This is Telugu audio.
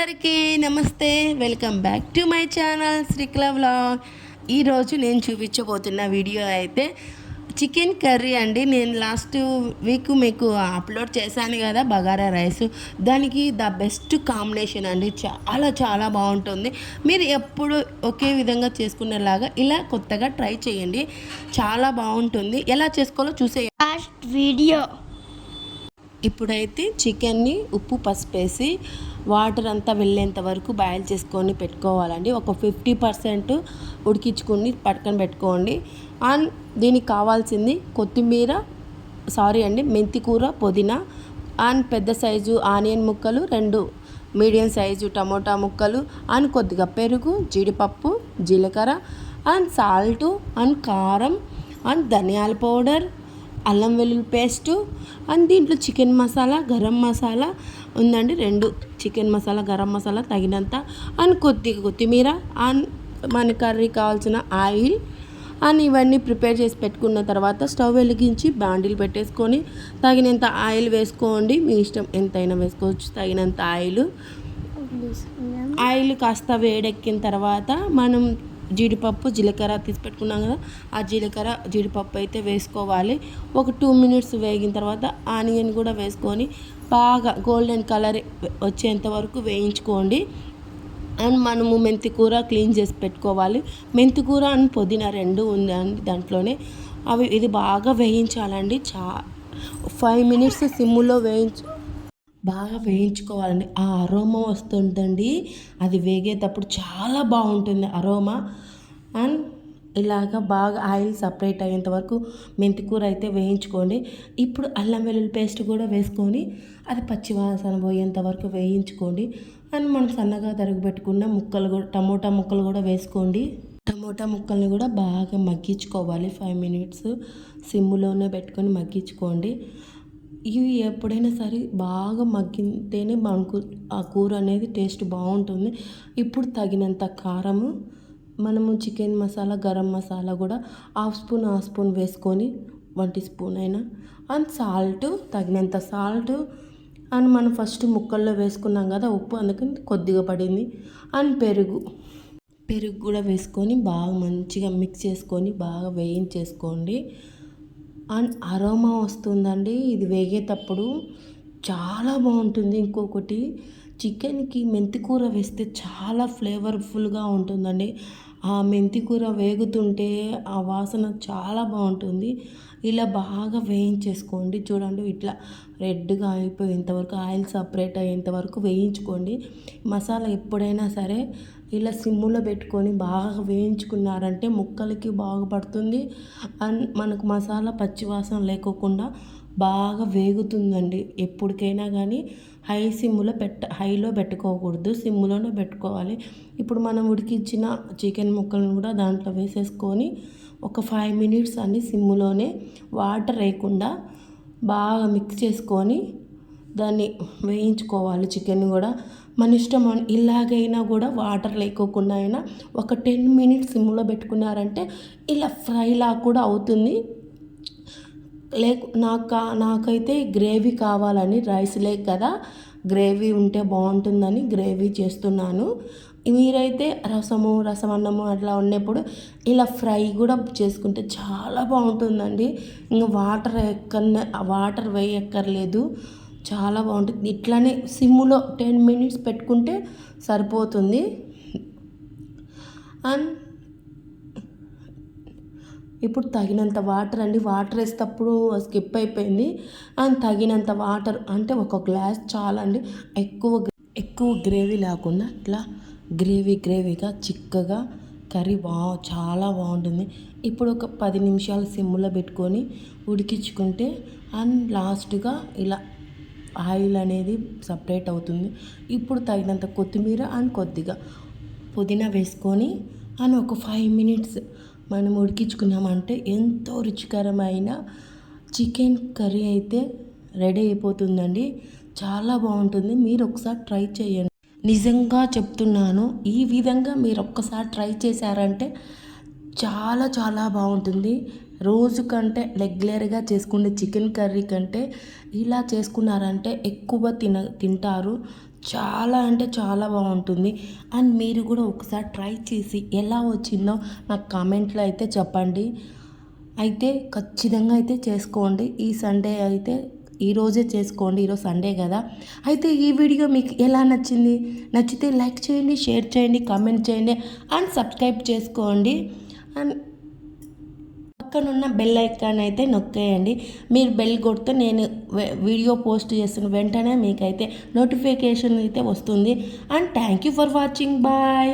అందరికీ నమస్తే. Welcome back to my channel Srikala vlog ఈరోజు నేను చూపించబోతున్న వీడియో అయితే చికెన్ కర్రీ అండి. నేను లాస్ట్ వీక్ మీకు అప్లోడ్ చేశాను కదా బగారా రైస్. దానికి ద బెస్ట్ కాంబినేషన్ అండి. చాలా చాలా బాగుంటుంది. మీరు ఎప్పుడు ఒకే విధంగా చేసుకునేలాగా ఇలా కొత్తగా ట్రై చేయండి. చాలా బాగుంటుంది. ఎలా చేసుకోవాలో చూసే లాస్ట్ వీడియో ఇప్పుడైతే చికెన్ని ఉప్పు పసుపు వేసి వాటర్ అంతా వెళ్ళేంత వరకు బాయిల్ చేసుకొని పెట్టుకోవాలండి. ఒక ఫిఫ్టీ పర్సెంట్ ఉడికించుకొని పట్టుకొని పెట్టుకోండి. అండ్ దీనికి కావాల్సింది కొత్తిమీర సారీ అండి మెంతి కూర పుదీనా అండ్ పెద్ద సైజు ఆనియన్ ముక్కలు రెండు మీడియం సైజు టమోటా ముక్కలు అండ్ కొద్దిగా పెరుగు జీడిపప్పు జీలకర్ర అండ్ సాల్ట్ అండ్ కారం అండ్ ధనియాల పౌడర్ అల్లం వెల్లుల్లి పేస్టు అండ్ దీంట్లో చికెన్ మసాలా గరం మసాలా ఉందండి రెండు చికెన్ మసాలా గరం మసాలా తగినంత అండ్ కొద్దిగా కొత్తిమీర అండ్ మన కర్రీ కావాల్సిన ఆయిల్ అండ్ ఇవన్నీ ప్రిపేర్ చేసి పెట్టుకున్న తర్వాత స్టవ్ వెలిగించి బాండిల్ పెట్టేసుకొని తగినంత ఆయిల్ వేసుకోండి. మీ ఇష్టం ఎంతైనా వేసుకోవచ్చు. తగినంత ఆయిల్. ఆయిల్ కాస్త వేడెక్కిన తర్వాత మనం జీడిపప్పు జీలకర్ర తీసి పెట్టుకున్నాం కదా ఆ జీలకర్ర జీడిపప్పు అయితే వేసుకోవాలి. ఒక టూ మినిట్స్ వేగిన తర్వాత ఆనియన్ కూడా వేసుకొని బాగా గోల్డెన్ కలర్ వచ్చేంత వరకు వేయించుకోండి. అండ్ మనము మెంతి కూర క్లీన్ చేసి పెట్టుకోవాలి. మెంతి కూర అండ్ పుదీనా రెండు ఉందండి దాంట్లోనే. అవి ఇది బాగా వేయించాలండి. చా ఫైవ్ మినిట్స్ సిమ్ములో వేయించు బాగా వేయించుకోవాలండి. ఆ అరోమా వస్తుందండి. అది వేగేటప్పుడు చాలా బాగుంటుంది అరోమా. అండ్ ఇలాగ బాగా ఆయిల్ సపరేట్ అయ్యేంత వరకు మెంతికూర అయితే వేయించుకోండి. ఇప్పుడు అల్లం వెల్లుల్లి పేస్ట్ కూడా వేసుకొని అది పచ్చివాసన పోయేంత వరకు వేయించుకోండి. అండ్ మనం సన్నగా తరుగు పెట్టుకున్న ముక్కలు కూడా టమోటా ముక్కలు కూడా వేసుకోండి. టమోటా ముక్కల్ని కూడా బాగా మగ్గించుకోవాలి. ఫైవ్ మినిట్స్ సిమ్లోనే పెట్టుకొని మగ్గించుకోండి. ఇవి ఎప్పుడైనా సరే బాగా మగ్గితేనే మనకు ఆ కూర అనేది టేస్ట్ బాగుంటుంది. ఇప్పుడు తగినంత కారము మనము చికెన్ మసాలా గరం మసాలా కూడా హాఫ్ స్పూన్ హాఫ్ స్పూన్ వేసుకొని వన్ టీ స్పూన్ అయినా. అండ్ సాల్ట్ తగినంత సాల్ట్. అండ్ మనం ఫస్ట్ ముక్కల్లో వేసుకున్నాం కదా ఉప్పు అందుకని కొద్దిగా పడింది. అండ్ పెరుగు. పెరుగు కూడా వేసుకొని బాగా మంచిగా మిక్స్ చేసుకొని బాగా వేయించేసుకోండి. అండ్ అరోమా వస్తుందండి. ఇది వేగేటప్పుడు చాలా బాగుంటుంది. ఇంకొకటి చికెన్కి మెంతికూర వేస్తే చాలా ఫ్లేవర్ఫుల్గా ఉంటుందండి. ఆ మెంతి కూర వేగుతుంటే ఆ వాసన చాలా బాగుంటుంది. ఇలా బాగా వేయించేసుకోండి. చూడండి ఇట్లా రెడ్గా అయిపోయేంతవరకు ఆయిల్ సపరేట్ అయ్యేంతవరకు వేయించుకోండి. మసాలా ఎప్పుడైనా సరే ఇలా సిమ్ములో పెట్టుకొని బాగా వేయించుకున్నారంటే ముక్కలకి బాగుపడుతుంది. అండ్ మనకు మసాలా పచ్చివాసన లేకోకుండా బాగా వేగుతుందండి. ఎప్పటికైనా కానీ హై సిమ్లో పెట్ట హైలో పెట్టుకోకూడదు. సిమ్లోనే పెట్టుకోవాలి. ఇప్పుడు మనం ఉడికించిన చికెన్ ముక్కలను కూడా దాంట్లో వేసేసుకొని ఒక ఫైవ్ మినిట్స్ అన్ని సిమ్లోనే వాటర్ వేయకుండా బాగా మిక్స్ చేసుకొని దాన్ని వేయించుకోవాలి చికెన్ కూడా. మన ఇష్టం ఇలాగైనా కూడా వాటర్ లేకోకుండా అయినా ఒక టెన్ మినిట్స్ సిమ్లో పెట్టుకున్నారంటే ఇలా ఫ్రైలా కూడా అవుతుంది. లేక నాకు నాకైతే గ్రేవీ కావాలని రైస్ లేక కదా. గ్రేవీ ఉంటే బాగుంటుందని గ్రేవీ చేస్తున్నాను. మీరైతే రసము రసం అన్నము అట్లా ఉన్నప్పుడు ఇలా ఫ్రై కూడా చేసుకుంటే చాలా బాగుంటుందండి. ఇంకా వాటర్ ఎక్కన వాటర్ వేయక్కర్లేదు. చాలా బాగుంటుంది. ఇట్లానే సిమ్లో టెన్ మినిట్స్ పెట్టుకుంటే సరిపోతుంది. అండ్ ఇప్పుడు తగినంత వాటర్ అండి. వాటర్ వేసేటప్పుడు స్కిప్ అయిపోయింది. అండ్ తగినంత వాటర్ అంటే ఒక గ్లాస్ చాలా అండి ఎక్కువ ఎక్కువ గ్రేవీ లేకుండా ఇట్లా గ్రేవీ గ్రేవీగా చిక్కగా కర్రీ బా చాలా బాగుంటుంది. ఇప్పుడు ఒక పది నిమిషాలు సిమ్లో పెట్టుకొని ఉడికించుకుంటే అండ్ లాస్ట్గా ఇలా ఆయిల్ అనేది సపరేట్ అవుతుంది. ఇప్పుడు తగినంత కొత్తిమీర అండ్ కొద్దిగా పుదీనా వేసుకొని అండ్ ఒక ఫైవ్ మినిట్స్ మనం ఉడికించుకున్నామంటే ఎంతో రుచికరమైన చికెన్ కర్రీ అయితే రెడీ అయిపోతుందండి. చాలా బాగుంటుంది. మీరు ఒకసారి ట్రై చేయండి. నిజంగా చెప్తున్నాను ఈ విధంగా మీరు ఒక్కసారి ట్రై చేశారంటే చాలా చాలా బాగుంటుంది. రోజు కంటే రెగ్యులర్గా చేసుకునే చికెన్ కర్రీ కంటే ఇలా చేసుకున్నారంటే ఎక్కువ తిన తింటారు. చాలా అంటే చాలా బాగుంటుంది. అండ్ మీరు కూడా ఒకసారి ట్రై చేసి ఎలా వచ్చిందో నాకు కామెంట్లో అయితే చెప్పండి. అయితే ఖచ్చితంగా అయితే చేసుకోండి. ఈ సండే అయితే ఈరోజే చేసుకోండి. ఈరోజు సండే కదా. అయితే ఈ వీడియో మీకు ఎలా నచ్చింది? నచ్చితే లైక్ చేయండి షేర్ చేయండి కామెంట్ చేయండి అండ్ సబ్స్క్రైబ్ చేసుకోండి. అండ్ పక్కనున్న బెల్ ఐకాన్ అయితే నొక్కేయండి. మీరు బెల్ కొడితే నేను వీడియో పోస్ట్ చేస్తున్న వెంటనే మీకైతే నోటిఫికేషన్ అయితే వస్తుంది. And thank you for watching. Bye.